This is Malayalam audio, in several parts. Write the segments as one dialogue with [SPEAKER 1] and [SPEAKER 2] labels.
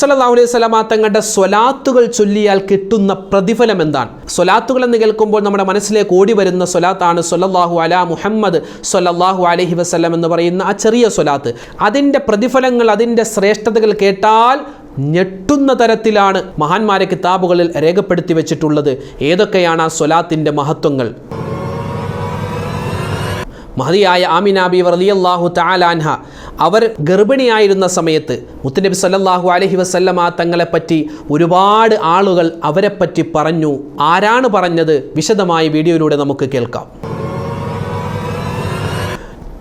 [SPEAKER 1] സല്ലല്ലാഹു അലൈഹി സ്വലാമ തങ്ങളുടെ സ്വലാത്തുകൾ ചൊല്ലിയാൽ കിട്ടുന്ന പ്രതിഫലം എന്താണ് സ്വലാത്തുകൾ എന്ന് കേൾക്കുമ്പോൾ നമ്മുടെ മനസ്സിലേക്ക് ഓടി വരുന്ന സ്വലാത്താണ് സൊല്ലാഹു അല മുഹമ്മദ് സൊല്ലാഹു അലഹി വസ്ലം എന്ന് പറയുന്ന ആ ചെറിയ സ്വലാത്ത് അതിൻ്റെ പ്രതിഫലങ്ങൾ അതിൻ്റെ ശ്രേഷ്ഠതകൾ കേട്ടാൽ ഞെട്ടുന്ന തരത്തിലാണ് മഹാന്മാരെ കിതാബുകളിൽ രേഖപ്പെടുത്തി വെച്ചിട്ടുള്ളത് ഏതൊക്കെയാണ് ആ സ്വലാത്തിൻ്റെ മഹത്വങ്ങൾ മഹതിയായ ആമിനാബി ബി അള്ളാഹു താലാൻഹ അവർ ഗർഭിണിയായിരുന്ന സമയത്ത് മുത്തനബി സല്ലാഹു അലഹി വസല്ലമ തങ്ങളെപ്പറ്റി ഒരുപാട് ആളുകൾ അവരെപ്പറ്റി പറഞ്ഞു ആരാണ് പറഞ്ഞത് വിശദമായി വീഡിയോയിലൂടെ നമുക്ക് കേൾക്കാം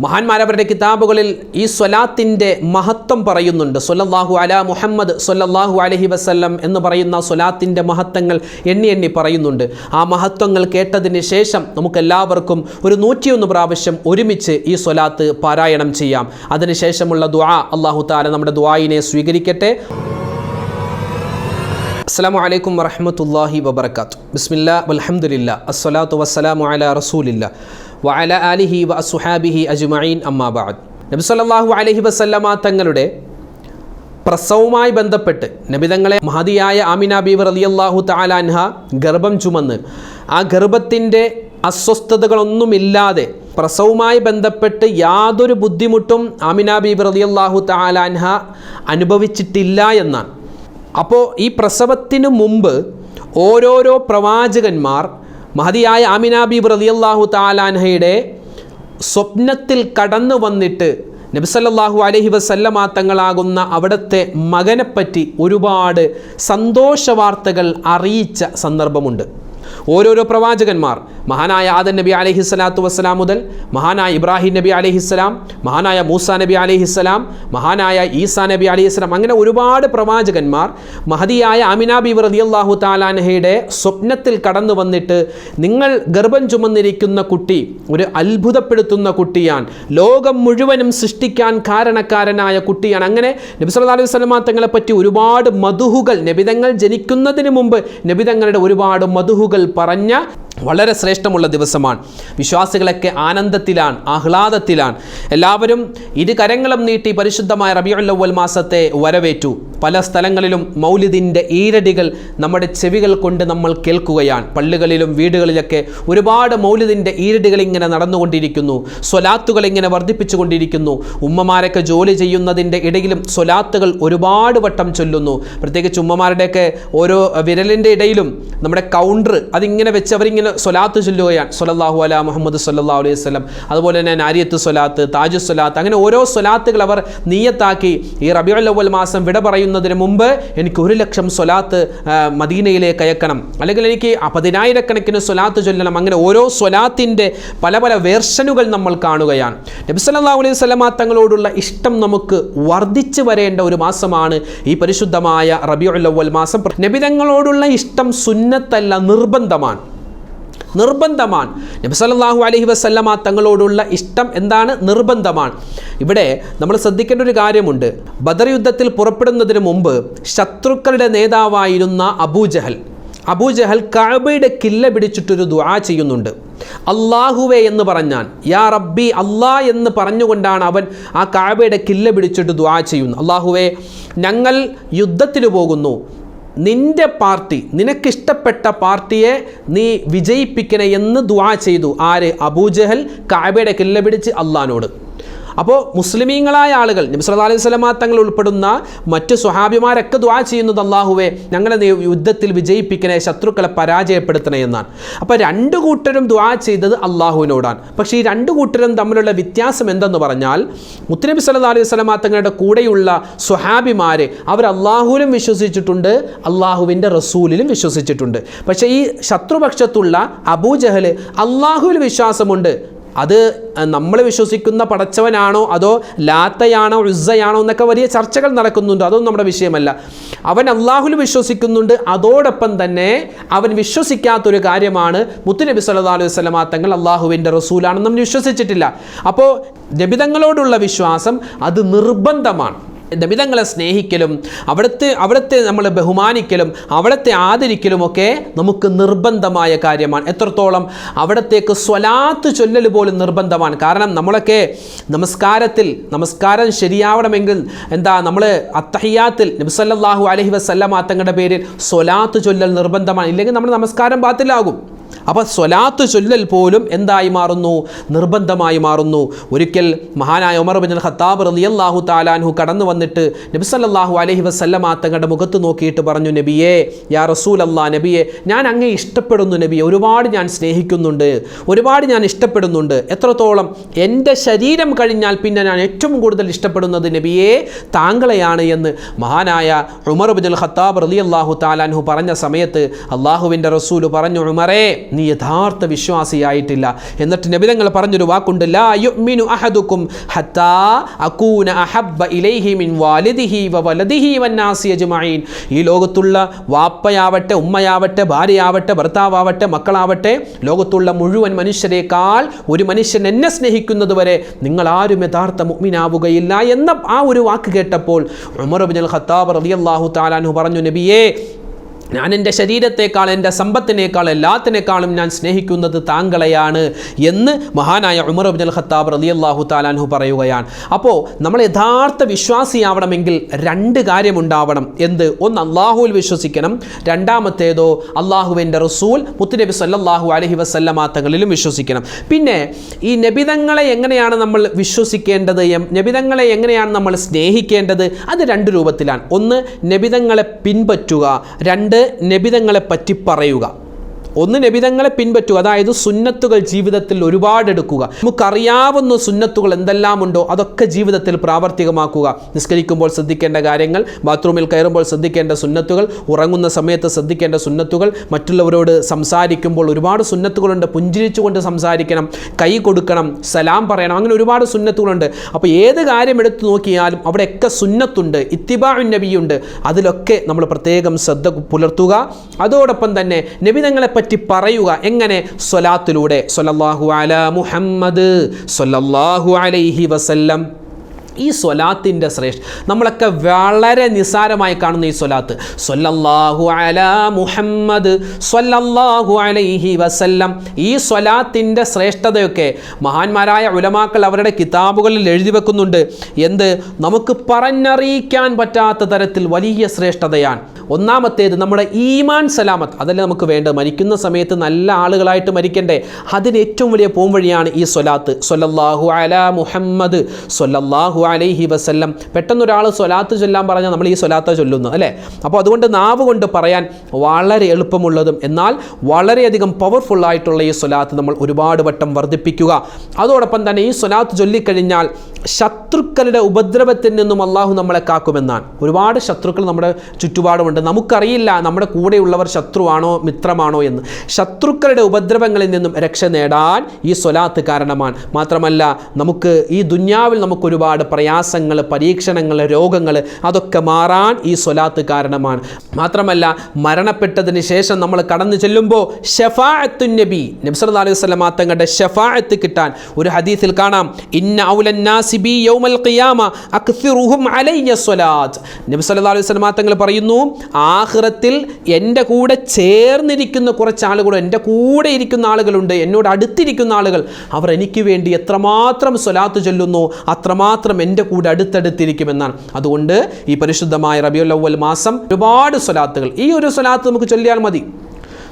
[SPEAKER 1] മഹാന്മാരവരുടെ കിതാബുകളിൽ ഈ സ്വലാത്തിൻ്റെ മഹത്വം പറയുന്നുണ്ട് സൊല്ലാഹു അല മുഹമ്മദ് സൊല്ലാഹു അലഹി വസ്ല്ലം എന്ന് പറയുന്ന സൊലാത്തിൻ്റെ മഹത്വങ്ങൾ എണ്ണി എണ്ണി പറയുന്നുണ്ട് ആ മഹത്വങ്ങൾ കേട്ടതിന് ശേഷം നമുക്കെല്ലാവർക്കും ഒരു നൂറ്റിയൊന്ന് പ്രാവശ്യം ഒരുമിച്ച് ഈ സ്വലാത്ത് പാരായണം ചെയ്യാം അതിനുശേഷമുള്ള ദുആ അള്ളാഹു താല നമ്മുടെ ദുആയിനെ സ്വീകരിക്കട്ടെ അസ്സാം വലൈക്കും വറഹമത്തല്ലാഹി വബർക്കാത്തു ബിസ്മില്ല അലഹമുല്ല അസ്സലാത്തു വസ്സലാമു അല റസൂലില്ല വഅല അലിഹി വ സുഹാബിഹി അജുമൈൻ അമ്മാബാദ് നബി സല്ലാഹു അലഹി വസല്ലമ തങ്ങളുടെ പ്രസവവുമായി ബന്ധപ്പെട്ട് നബിതങ്ങളെ മഹതിയായ ആമിന അലി അള്ളാഹു താലാൻഹ ഗർഭം ചുമന്ന് ആ ഗർഭത്തിൻ്റെ അസ്വസ്ഥതകളൊന്നുമില്ലാതെ പ്രസവവുമായി ബന്ധപ്പെട്ട് യാതൊരു ബുദ്ധിമുട്ടും ആമിന അലി അള്ളാഹു താലാൻഹ അനുഭവിച്ചിട്ടില്ല എന്നാണ് അപ്പോൾ ഈ പ്രസവത്തിന് മുമ്പ് ഓരോരോ പ്രവാചകന്മാർ മഹതിയായ ആമിനാബീബ് റലിയല്ലാഹു താലാൻഹയുടെ സ്വപ്നത്തിൽ കടന്നു വന്നിട്ട് നബിസല്ലാഹു അലഹി വസല്ലമാ തങ്ങളാകുന്ന അവിടുത്തെ മകനെപ്പറ്റി ഒരുപാട് സന്തോഷവാർത്തകൾ അറിയിച്ച സന്ദർഭമുണ്ട് ഓരോരോ പ്രവാചകന്മാർ മഹാനായ ആദൻ നബി സ്വലാത്തു വസ്സലാം മുതൽ മഹാനായ ഇബ്രാഹിം നബി അലഹിസ്സലാം മഹാനായ മൂസ നബി അലഹിസ്സലാം മഹാനായ ഈസാ നബി അലഹിസ്സലാം അങ്ങനെ ഒരുപാട് പ്രവാചകന്മാർ മഹതിയായ അമിനാബി ബി അള്ളാഹു താലാനഹയുടെ സ്വപ്നത്തിൽ കടന്നു വന്നിട്ട് നിങ്ങൾ ഗർഭം ചുമന്നിരിക്കുന്ന കുട്ടി ഒരു അത്ഭുതപ്പെടുത്തുന്ന കുട്ടിയാണ് ലോകം മുഴുവനും സൃഷ്ടിക്കാൻ കാരണക്കാരനായ കുട്ടിയാണ് അങ്ങനെ നബിസല്ലാ അലൈഹി തങ്ങളെ തങ്ങളെപ്പറ്റി ഒരുപാട് മധുഹുകൾ നബിതങ്ങൾ ജനിക്കുന്നതിന് മുമ്പ് നബിതങ്ങളുടെ ഒരുപാട് മധുഹുകൾ പറഞ്ഞ വളരെ ശ്രേഷ്ഠമുള്ള ദിവസമാണ് വിശ്വാസികളൊക്കെ ആനന്ദത്തിലാണ് ആഹ്ലാദത്തിലാണ് എല്ലാവരും ഇരുകരങ്ങളും നീട്ടി പരിശുദ്ധമായ റബിയുല്ലവൽ മാസത്തെ വരവേറ്റു പല സ്ഥലങ്ങളിലും മൗലിദിൻ്റെ ഈരടികൾ നമ്മുടെ ചെവികൾ കൊണ്ട് നമ്മൾ കേൾക്കുകയാണ് പള്ളികളിലും വീടുകളിലൊക്കെ ഒരുപാട് മൗലിദിൻ്റെ ഈരടികൾ ഇങ്ങനെ നടന്നുകൊണ്ടിരിക്കുന്നു സ്വലാത്തുകൾ ഇങ്ങനെ വർദ്ധിപ്പിച്ചുകൊണ്ടിരിക്കുന്നു ഉമ്മമാരൊക്കെ ജോലി ചെയ്യുന്നതിൻ്റെ ഇടയിലും സ്വലാത്തുകൾ ഒരുപാട് വട്ടം ചൊല്ലുന്നു പ്രത്യേകിച്ച് ഉമ്മമാരുടെയൊക്കെ ഓരോ വിരലിൻ്റെ ഇടയിലും നമ്മുടെ കൗണ്ടർ അതിങ്ങനെ വെച്ച് അവരിങ്ങനെ അല്ലെങ്കിൽ സൊലാത്ത് ചൊല്ലുകയാണ് സൊലല്ലാഹു അല മുഹമ്മദ് സല്ലാ അലൈഹി സ്വലം അതുപോലെ തന്നെ നാരിയത്ത് സൊലാത്ത് താജു സൊലാത്ത് അങ്ങനെ ഓരോ സൊലാത്തുകൾ അവർ നീയത്താക്കി ഈ റബിയുൽ അവൽ മാസം വിട പറയുന്നതിന് മുമ്പ് എനിക്ക് ഒരു ലക്ഷം സൊലാത്ത് മദീനയിലേക്ക് അയക്കണം അല്ലെങ്കിൽ എനിക്ക് പതിനായിരക്കണക്കിന് സൊലാത്ത് ചൊല്ലണം അങ്ങനെ ഓരോ സൊലാത്തിൻ്റെ പല പല വേർഷനുകൾ നമ്മൾ കാണുകയാണ് നബി സല്ലാ അലൈഹി സ്വലമ തങ്ങളോടുള്ള ഇഷ്ടം നമുക്ക് വർദ്ധിച്ചു വരേണ്ട ഒരു മാസമാണ് ഈ പരിശുദ്ധമായ റബിയുൽ അവൽ മാസം നബിതങ്ങളോടുള്ള ഇഷ്ടം സുന്നത്തല്ല നിർബന്ധമാണ് നിർബന്ധമാണ് സല്ലല്ലാഹു അലഹി വസല്ലമ തങ്ങളോടുള്ള ഇഷ്ടം എന്താണ് നിർബന്ധമാണ് ഇവിടെ നമ്മൾ ശ്രദ്ധിക്കേണ്ട ഒരു കാര്യമുണ്ട് ബദർ യുദ്ധത്തിൽ പുറപ്പെടുന്നതിന് മുമ്പ് ശത്രുക്കളുടെ നേതാവായിരുന്ന അബൂജഹൽ അബൂജഹൽ കഅബയുടെ കില്ല പിടിച്ചിട്ടൊരു ദുആ ചെയ്യുന്നുണ്ട് അള്ളാഹുവേ എന്ന് പറഞ്ഞാൽ യാ റബ്ബി അല്ലാ എന്ന് പറഞ്ഞുകൊണ്ടാണ് അവൻ ആ കഅബയുടെ കില്ല പിടിച്ചിട്ട് ദുആ ചെയ്യുന്നു അള്ളാഹുവേ ഞങ്ങൾ യുദ്ധത്തിന് പോകുന്നു നിൻ്റെ പാർട്ടി നിനക്കിഷ്ടപ്പെട്ട പാർട്ടിയെ നീ വിജയിപ്പിക്കണേ എന്ന് ദുവാ ചെയ്തു ആര് അബൂജഹൽ കാബയുടെ കില്ല പിടിച്ച് അള്ളഹാനോട് അപ്പോൾ മുസ്ലിമീങ്ങളായ ആളുകൾ നബി സല്ലാ അലൈഹി തങ്ങൾ ഉൾപ്പെടുന്ന മറ്റ് സ്വഹാബിമാരൊക്കെ ദ്വാ ചെയ്യുന്നത് അള്ളാഹുവെ ഞങ്ങളെ യുദ്ധത്തിൽ വിജയിപ്പിക്കണേ ശത്രുക്കളെ പരാജയപ്പെടുത്തണേ എന്നാണ് അപ്പോൾ രണ്ട് കൂട്ടരും ദ്വാ ചെയ്തത് അള്ളാഹുവിനോടാണ് പക്ഷേ ഈ രണ്ട് കൂട്ടരും തമ്മിലുള്ള വ്യത്യാസം എന്തെന്ന് പറഞ്ഞാൽ നബി സല്ലാ അലൈഹി സ്വലമ തങ്ങളുടെ കൂടെയുള്ള സ്വഹാബിമാർ അവർ അല്ലാഹുവിനെ വിശ്വസിച്ചിട്ടുണ്ട് അള്ളാഹുവിൻ്റെ റസൂലിലും വിശ്വസിച്ചിട്ടുണ്ട് പക്ഷേ ഈ ശത്രുപക്ഷത്തുള്ള അബൂജഹൽ അള്ളാഹുവിൽ വിശ്വാസമുണ്ട് അത് നമ്മൾ വിശ്വസിക്കുന്ന പടച്ചവനാണോ അതോ ലാത്തയാണോ ഉസ്സയാണോ എന്നൊക്കെ വലിയ ചർച്ചകൾ നടക്കുന്നുണ്ട് അതൊന്നും നമ്മുടെ വിഷയമല്ല അവൻ അള്ളാഹുൽ വിശ്വസിക്കുന്നുണ്ട് അതോടൊപ്പം തന്നെ അവൻ വിശ്വസിക്കാത്തൊരു കാര്യമാണ് മുത്തുനബി സല്ലാ അലൈഹി സ്വലമാ തങ്ങൾ അള്ളാഹുവിൻ്റെ റസൂലാണെന്ന് നമ്മൾ വിശ്വസിച്ചിട്ടില്ല അപ്പോൾ ജബിതങ്ങളോടുള്ള വിശ്വാസം അത് നിർബന്ധമാണ് ദമിതങ്ങളെ സ്നേഹിക്കലും അവിടുത്തെ അവിടുത്തെ നമ്മൾ ബഹുമാനിക്കലും അവിടുത്തെ ആദരിക്കലുമൊക്കെ നമുക്ക് നിർബന്ധമായ കാര്യമാണ് എത്രത്തോളം അവിടത്തേക്ക് സ്വലാത്ത് ചൊല്ലൽ പോലും നിർബന്ധമാണ് കാരണം നമ്മളൊക്കെ നമസ്കാരത്തിൽ നമസ്കാരം ശരിയാവണമെങ്കിൽ എന്താ നമ്മൾ അത്തഹിയാത്തിൽ നബ്സല്ലാഹു അലഹി വസ്ല്ലാം തങ്ങളുടെ പേരിൽ സ്വലാത്ത് ചൊല്ലൽ നിർബന്ധമാണ് ഇല്ലെങ്കിൽ നമ്മൾ നമസ്കാരം ബാത്തിലാകും അപ്പോൾ സ്വലാത്ത് ചൊല്ലൽ പോലും എന്തായി മാറുന്നു നിർബന്ധമായി മാറുന്നു ഒരിക്കൽ മഹാനായ ഉമർ ബിൻ ഖത്താബ് അള്ളാഹു താലാൻഹു കടന്നു വന്നിട്ട് നബി സല്ലാഹു അലഹി വസ്ല്ലമ തങ്ങളുടെ മുഖത്ത് നോക്കിയിട്ട് പറഞ്ഞു നബിയെ യാ റസൂൽ അള്ളാ നബിയെ ഞാൻ അങ്ങേ ഇഷ്ടപ്പെടുന്നു നബിയെ ഒരുപാട് ഞാൻ സ്നേഹിക്കുന്നുണ്ട് ഒരുപാട് ഞാൻ ഇഷ്ടപ്പെടുന്നുണ്ട് എത്രത്തോളം എൻ്റെ ശരീരം കഴിഞ്ഞാൽ പിന്നെ ഞാൻ ഏറ്റവും കൂടുതൽ ഇഷ്ടപ്പെടുന്നത് നബിയെ താങ്കളെയാണ് എന്ന് മഹാനായ ഉമർ ബിൻ ഖത്താബ് അള്ളാഹു താലാൻഹു പറഞ്ഞ സമയത്ത് അള്ളാഹുവിൻ്റെ റസൂൽ പറഞ്ഞു ഉമറേ നീ യഥാർത്ഥ വിശ്വാസിയായിട്ടില്ല എന്നിട്ട് നബിതങ്ങൾ പറഞ്ഞൊരു വാക്കുണ്ട് ലാ ഹത്താ അകൂന അഹബ്ബ ഇലൈഹി മിൻ വാലിദിഹി ഈ ലോകത്തുള്ള വാപ്പയാവട്ടെ ഉമ്മയാവട്ടെ ഭാര്യയാവട്ടെ ഭർത്താവട്ടെ മക്കളാവട്ടെ ലോകത്തുള്ള മുഴുവൻ മനുഷ്യരെക്കാൾ ഒരു മനുഷ്യൻ എന്നെ സ്നേഹിക്കുന്നതുവരെ നിങ്ങൾ ആരും യഥാർത്ഥ മുഗ്മിനാവുകയില്ല എന്ന ആ ഒരു വാക്ക് കേട്ടപ്പോൾ ഉമർ ഖത്താബ് റളിയല്ലാഹു പറഞ്ഞു നബിയേ ഞാൻ എൻ്റെ ശരീരത്തെക്കാൾ എൻ്റെ സമ്പത്തിനേക്കാൾ എല്ലാത്തിനേക്കാളും ഞാൻ സ്നേഹിക്കുന്നത് താങ്കളെയാണ് എന്ന് മഹാനായ ഉമർ അബ്ദുൽ ഖത്താബ് റലി അള്ളാഹു താലാൻഹു പറയുകയാണ് അപ്പോൾ നമ്മൾ യഥാർത്ഥ വിശ്വാസിയാവണമെങ്കിൽ രണ്ട് കാര്യമുണ്ടാവണം എന്ത് ഒന്ന് അള്ളാഹുവിൽ വിശ്വസിക്കണം രണ്ടാമത്തേതോ അള്ളാഹുവിൻ്റെ റസൂൽ മുത്തുനബി സല്ലാഹു അലഹി വസല്ലമാ തങ്ങളിലും വിശ്വസിക്കണം പിന്നെ ഈ നബിതങ്ങളെ എങ്ങനെയാണ് നമ്മൾ വിശ്വസിക്കേണ്ടത് നബിതങ്ങളെ എങ്ങനെയാണ് നമ്മൾ സ്നേഹിക്കേണ്ടത് അത് രണ്ട് രൂപത്തിലാണ് ഒന്ന് നബിതങ്ങളെ പിൻപറ്റുക രണ്ട് നബിതങ്ങളെ പറ്റി പറയുക ഒന്ന് നബിതങ്ങളെ പിൻപറ്റുക അതായത് സുന്നത്തുകൾ ജീവിതത്തിൽ ഒരുപാട് എടുക്കുക നമുക്കറിയാവുന്ന സുന്നത്തുകൾ എന്തെല്ലാം ഉണ്ടോ അതൊക്കെ ജീവിതത്തിൽ പ്രാവർത്തികമാക്കുക നിസ്കരിക്കുമ്പോൾ ശ്രദ്ധിക്കേണ്ട കാര്യങ്ങൾ ബാത്റൂമിൽ കയറുമ്പോൾ ശ്രദ്ധിക്കേണ്ട സുന്നത്തുകൾ ഉറങ്ങുന്ന സമയത്ത് ശ്രദ്ധിക്കേണ്ട സുന്നത്തുകൾ മറ്റുള്ളവരോട് സംസാരിക്കുമ്പോൾ ഒരുപാട് സുന്നത്തുകളുണ്ട് പുഞ്ചിരിച്ചുകൊണ്ട് സംസാരിക്കണം കൈ കൊടുക്കണം സലാം പറയണം അങ്ങനെ ഒരുപാട് സുന്നത്തുകളുണ്ട് അപ്പോൾ ഏത് കാര്യം എടുത്തു നോക്കിയാലും അവിടെയൊക്കെ സുന്നത്തുണ്ട് ഇത്തിബാഉൻ നബിയുണ്ട് അതിലൊക്കെ നമ്മൾ പ്രത്യേകം ശ്രദ്ധ പുലർത്തുക അതോടൊപ്പം തന്നെ നബിതങ്ങളെ പറ്റി പറയുക എങ്ങനെ സ്വലാത്തിലൂടെ സൊല്ലാഹു അല മുഹമ്മദ് സൊല്ലാഹു അലൈഹി വസല്ലം ഈ സ്വലാത്തിൻ്റെ ശ്രേഷ്ഠ നമ്മളൊക്കെ വളരെ നിസ്സാരമായി കാണുന്ന ഈ സ്വലാത്ത് സൊല്ലാഹു അല മുഹമ്മദ് സൊല്ലാഹു അലൈഹി വസല്ലം ഈ സ്വലാത്തിൻ്റെ ശ്രേഷ്ഠതയൊക്കെ മഹാന്മാരായ ഉലമാക്കൾ അവരുടെ കിതാബുകളിൽ എഴുതി വെക്കുന്നുണ്ട് എന്ത് നമുക്ക് പറഞ്ഞറിയിക്കാൻ പറ്റാത്ത തരത്തിൽ വലിയ ശ്രേഷ്ഠതയാണ് ഒന്നാമത്തേത് നമ്മുടെ ഈമാൻ സലാമത്ത് അതല്ല നമുക്ക് വേണ്ടത് മരിക്കുന്ന സമയത്ത് നല്ല ആളുകളായിട്ട് മരിക്കണ്ടേ അതിന് ഏറ്റവും വലിയ പോംവഴിയാണ് ഈ സ്വലാത്ത് സൊല്ലാഹു അല മുഹമ്മദ് സൊല്ലാഹു അലൈഹി വസ്ല്ലം പെട്ടെന്നൊരാൾ സ്വലാത്ത് ചൊല്ലാൻ പറഞ്ഞാൽ നമ്മൾ ഈ സ്വലാത്ത ചൊല്ലുന്നു അല്ലേ അപ്പോൾ അതുകൊണ്ട് നാവ് കൊണ്ട് പറയാൻ വളരെ എളുപ്പമുള്ളതും എന്നാൽ വളരെയധികം പവർഫുള്ളായിട്ടുള്ള ഈ സ്വലാത്ത് നമ്മൾ ഒരുപാട് വട്ടം വർദ്ധിപ്പിക്കുക അതോടൊപ്പം തന്നെ ഈ സ്വലാത്ത് ചൊല്ലിക്കഴിഞ്ഞാൽ ശത്രുക്കളുടെ ഉപദ്രവത്തിൽ നിന്നും അള്ളാഹു നമ്മളെ കാക്കുമെന്നാണ് ഒരുപാട് ശത്രുക്കൾ നമ്മുടെ ചുറ്റുപാടുമുണ്ട് നമുക്കറിയില്ല നമ്മുടെ കൂടെയുള്ളവർ ശത്രുവാണോ മിത്രമാണോ എന്ന് ശത്രുക്കളുടെ ഉപദ്രവങ്ങളിൽ നിന്നും രക്ഷ നേടാൻ ഈ സ്വലാത്ത് കാരണമാണ് മാത്രമല്ല നമുക്ക് ഈ ദുന്യാവിൽ നമുക്കൊരുപാട് പ്രയാസങ്ങൾ പരീക്ഷണങ്ങൾ രോഗങ്ങൾ അതൊക്കെ മാറാൻ ഈ സ്വലാത്ത് കാരണമാണ് മാത്രമല്ല മരണപ്പെട്ടതിന് ശേഷം നമ്മൾ കടന്നു ചെല്ലുമ്പോൾ ഷഫാഅത്തു നബി നബ്സർ അലൈഹി സ്വലമ തങ്ങളുടെ ഷഫാഅത്ത് കിട്ടാൻ ഒരു ഹദീസിൽ കാണാം ഇന്ന ഔലന്നാസിബി യൗമൽ ഖിയാമ അക്സിറുഹും അലയ്യ സ്വലാത്ത് നബി അലൈഹി വസല്ലം തങ്ങൾ പറയുന്നു ആഖിറത്തിൽ എൻ്റെ കൂടെ ചേർന്നിരിക്കുന്ന കുറച്ച് ആളുകൾ എൻ്റെ കൂടെ ഇരിക്കുന്ന ആളുകളുണ്ട് എന്നോട് അടുത്തിരിക്കുന്ന ആളുകൾ അവർ എനിക്ക് വേണ്ടി എത്രമാത്രം സ്വലാത്ത് ചൊല്ലുന്നു അത്രമാത്രം എൻ്റെ കൂടെ അടുത്തടുത്തിരിക്കുമെന്നാണ് അതുകൊണ്ട് ഈ പരിശുദ്ധമായ റബിയുൽ അവൽ മാസം ഒരുപാട് സ്വലാത്തുകൾ ഈ ഒരു സ്വലാത്ത് നമുക്ക് ചൊല്ലിയാൽ മതി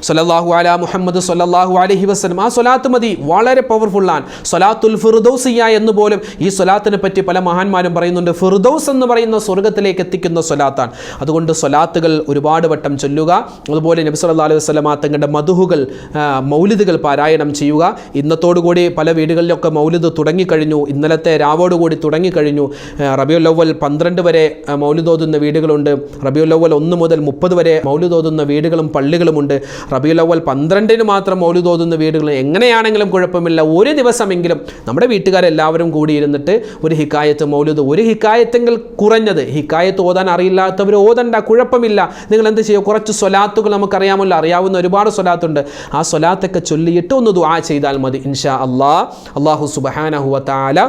[SPEAKER 1] സൊലാഹു അല മുഹമ്മദ് സൊലല്ലാഹു അലഹി വസ്ലം ആ സൊലാത്ത് മതി വളരെ പവർഫുള്ളാണ് സൊലാത്തുൽ ഫിറുദൌസിയ എന്ന് പോലും ഈ സൊലാത്തിനെ പറ്റി പല മഹാന്മാരും പറയുന്നുണ്ട് ഫിറുദൌസ് എന്ന് പറയുന്ന സ്വർഗത്തിലേക്ക് എത്തിക്കുന്ന സൊലാത്താണ് അതുകൊണ്ട് സൊലാത്തുകൾ ഒരുപാട് വട്ടം ചൊല്ലുക അതുപോലെ നബി സല്ലാ അലൈഹി വസ്ലമ തങ്ങളുടെ മധുഹുകൾ മൗലിദുകൾ പാരായണം ചെയ്യുക ഇന്നത്തോടുകൂടി പല വീടുകളിലൊക്കെ മൗലിദ് തുടങ്ങിക്കഴിഞ്ഞു ഇന്നലത്തെ രാവോടുകൂടി തുടങ്ങിക്കഴിഞ്ഞു റബിയുല്ലവൽ പന്ത്രണ്ട് വരെ മൗലിദോതുന്ന വീടുകളുണ്ട് റബിയുല്ലവൽ ഒന്ന് മുതൽ മുപ്പത് വരെ മൗലിദോതുന്ന വീടുകളും പള്ളികളുമുണ്ട് റബിയുലവൽ പന്ത്രണ്ടിന് മാത്രം ഓലു തോതുന്ന വീടുകൾ എങ്ങനെയാണെങ്കിലും കുഴപ്പമില്ല ഒരു ദിവസമെങ്കിലും നമ്മുടെ വീട്ടുകാരെല്ലാവരും കൂടിയിരുന്നിട്ട് ഒരു ഹിക്കായത്ത് മൗലുദ് ഒരു ഹിക്കായത്തെങ്കിൽ കുറഞ്ഞത് ഹിക്കായത്ത് ഓതാൻ അറിയില്ലാത്തവർ ഓതണ്ട കുഴപ്പമില്ല നിങ്ങൾ എന്ത് ചെയ്യുക കുറച്ച് സ്വലാത്തുകൾ നമുക്കറിയാമല്ലോ അറിയാവുന്ന ഒരുപാട് സ്വലാത്തുണ്ട് ആ സ്വലാത്തൊക്കെ ചൊല്ലിയിട്ട് ഒന്ന് ദുആ ചെയ്താൽ മതി ഇൻഷാ അള്ളാഹ് അള്ളാഹു സുബഹാനഹുവ താല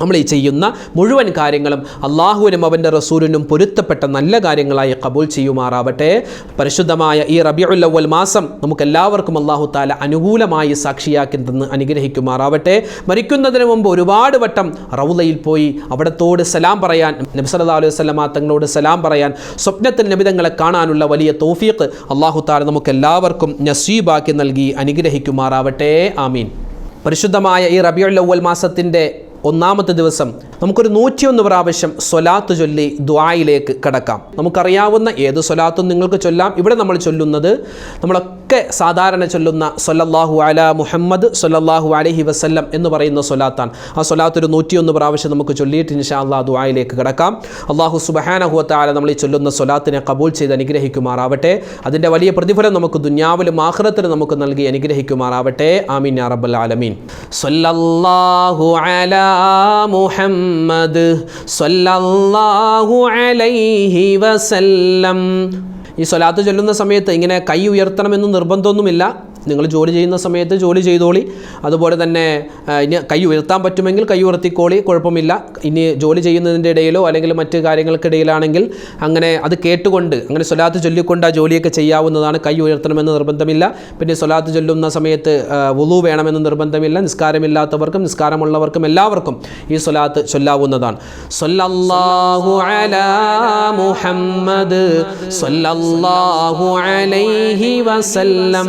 [SPEAKER 1] നമ്മൾ ഈ ചെയ്യുന്ന മുഴുവൻ കാര്യങ്ങളും അള്ളാഹുവിനും അവൻ്റെ റസൂലിനും പൊരുത്തപ്പെട്ട നല്ല കാര്യങ്ങളായി കബൂൽ ചെയ്യുമാറാവട്ടെ പരിശുദ്ധമായ ഈ റബിയുല്ലവൽ മാസം നമുക്കെല്ലാവർക്കും അള്ളാഹു താല അനുകൂലമായി സാക്ഷിയാക്കി തന്ന് അനുഗ്രഹിക്കുമാറാവട്ടെ മരിക്കുന്നതിന് മുമ്പ് ഒരുപാട് വട്ടം റൗലയിൽ പോയി അവിടത്തോട് സലാം പറയാൻ നബ്സല്ലാ അലൈഹി സ്വലമ തങ്ങളോട് സലാം പറയാൻ സ്വപ്നത്തിൽ നബിതങ്ങളെ കാണാനുള്ള വലിയ തോഫീക്ക് അള്ളാഹു താല നമുക്കെല്ലാവർക്കും നസീബാക്കി നൽകി അനുഗ്രഹിക്കുമാറാവട്ടെ ആമീൻ പരിശുദ്ധമായ ഈ റബിയുല്ലവൽ മാസത്തിൻ്റെ ഒന്നാമത്തെ ദിവസം നമുക്കൊരു നൂറ്റിയൊന്ന് പ്രാവശ്യം സ്വലാത്ത് ചൊല്ലി ദ്വായിലേക്ക് കടക്കാം നമുക്കറിയാവുന്ന ഏത് സ്വലാത്തും നിങ്ങൾക്ക് ചൊല്ലാം ഇവിടെ നമ്മൾ ചൊല്ലുന്നത് നമ്മളൊക്കെ സാധാരണ ചൊല്ലുന്ന സൊല്ലാഹു അല മുഹമ്മദ് സൊല്ലാഹു അലഹി വസ്ല്ലം എന്ന് പറയുന്ന സൊലാത്താണ് ആ സ്വലാത്ത് ഒരു നൂറ്റിയൊന്ന് പ്രാവശ്യം നമുക്ക് ചൊല്ലിയിട്ട് ഇൻഷാ അള്ളാ ദ്വായിലേക്ക് കടക്കാം അള്ളാഹു സുബഹാനഹുവത്താല നമ്മൾ ഈ ചൊല്ലുന്ന സ്വലാത്തിനെ കബൂൾ ചെയ്ത് അനുഗ്രഹിക്കുമാറാവട്ടെ അതിൻ്റെ വലിയ പ്രതിഫലം നമുക്ക് ദുന്യാവിലും ആഹ്റത്തിലും നമുക്ക് നൽകി അനുഗ്രഹിക്കുമാറാവട്ടെ ആമീൻ അറബൽ ആലമീൻ സൊല്ലാഹു അലാ മുഹമ്മദ് സൊല്ലാഹു അലൈഹി വസല്ലം ഈ സ്വലാത്ത് ചൊല്ലുന്ന സമയത്ത് ഇങ്ങനെ കൈ ഉയർത്തണമെന്ന് നിർബന്ധമൊന്നുമില്ല നിങ്ങൾ ജോലി ചെയ്യുന്ന സമയത്ത് ജോലി ചെയ്തോളി അതുപോലെ തന്നെ ഇനി കൈ ഉയർത്താൻ പറ്റുമെങ്കിൽ കൈ ഉയർത്തിക്കോളി കുഴപ്പമില്ല ഇനി ജോലി ചെയ്യുന്നതിൻ്റെ ഇടയിലോ അല്ലെങ്കിൽ മറ്റ് കാര്യങ്ങൾക്കിടയിലാണെങ്കിൽ അങ്ങനെ അത് കേട്ടുകൊണ്ട് അങ്ങനെ സ്വലാത്ത് ചൊല്ലിക്കൊണ്ട് ആ ജോലിയൊക്കെ ചെയ്യാവുന്നതാണ് കൈ ഉയർത്തണമെന്ന് നിർബന്ധമില്ല പിന്നെ സ്വലാത്ത് ചൊല്ലുന്ന സമയത്ത് വുളു വേണമെന്ന് നിർബന്ധമില്ല നിസ്കാരമില്ലാത്തവർക്കും നിസ്കാരമുള്ളവർക്കും എല്ലാവർക്കും ഈ സ്വലാത്ത് ചൊല്ലാവുന്നതാണ് മുഹമ്മദ് അലൈഹി വസല്ലം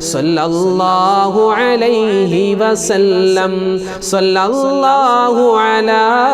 [SPEAKER 1] صلى الله عليه وسلم صلى الله على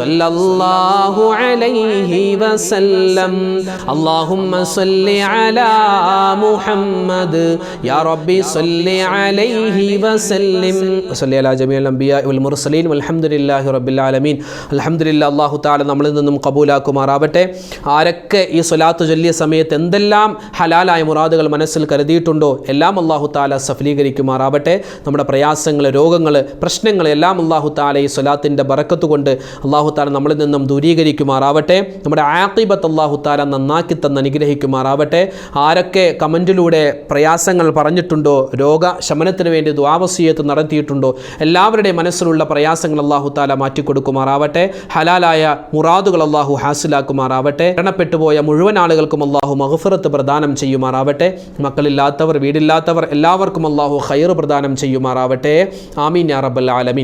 [SPEAKER 1] സല്ലല്ലാഹു അലൈഹി വസല്ലം അല്ലാഹുമ്മ സല്ലി അലാ മുഹമ്മദ് യാ റബ്ബി സല്ലി അലൈഹി വസല്ലം സല്ലി അലാ ജമീൽ അംബിയ വൽ മുർസലീൻ വൽഹംദുലില്ലാഹി റബ്ബിൽ ആലമീൻ അൽഹംദുലില്ലാ അല്ലാഹു തആല നമ്മളിൽ നിന്നും കബൂലാക്കുമാറാവട്ടെ ആരൊക്കെ ഈ സ്വലാത്ത് ചൊല്ലിയ സമയത്ത് എന്തെല്ലാം ഹലാലായ മുറാദുകൾ മനസ്സിൽ കരുതിയിട്ടുണ്ടോ എല്ലാം അള്ളാഹു താല സഫലീകരിക്കുമാറാവട്ടെ നമ്മുടെ പ്രയാസങ്ങൾ രോഗങ്ങൾ പ്രശ്നങ്ങൾ എല്ലാം അള്ളാഹു താല ഈ സ്വലാത്തിൻ്റെ ബറക്കത്ത് കൊണ്ട് അള്ളാഹു അള്ളാഹുത്താല നമ്മളിൽ നിന്നും ദൂരീകരിക്കുമാറാവട്ടെ നമ്മുടെ ആത്തിബത്ത് അള്ളാഹുത്താല നന്നാക്കി തന്ന് അനുഗ്രഹിക്കുമാറാവട്ടെ ആരൊക്കെ കമൻറ്റിലൂടെ പ്രയാസങ്ങൾ പറഞ്ഞിട്ടുണ്ടോ രോഗ ശമനത്തിന് വേണ്ടി ദ്വാവസീയത്ത് നടത്തിയിട്ടുണ്ടോ എല്ലാവരുടെയും മനസ്സിലുള്ള പ്രയാസങ്ങൾ അള്ളാഹുത്താല മാറ്റിക്കൊടുക്കുമാറാവട്ടെ ഹലാലായ മുറാദുകൾ അള്ളാഹു ഹാസിലാക്കുമാറാവട്ടെ മരണപ്പെട്ടുപോയ മുഴുവൻ ആളുകൾക്കും അള്ളാഹു മഹഫിറത്ത് പ്രദാനം ചെയ്യുമാറാവട്ടെ മക്കളില്ലാത്തവർ വീടില്ലാത്തവർ എല്ലാവർക്കും അള്ളാഹു ഖൈർ പ്രദാനം ചെയ്യുമാറാവട്ടെ ആമീൻ യാ റബ്ബൽ ആലമീൻ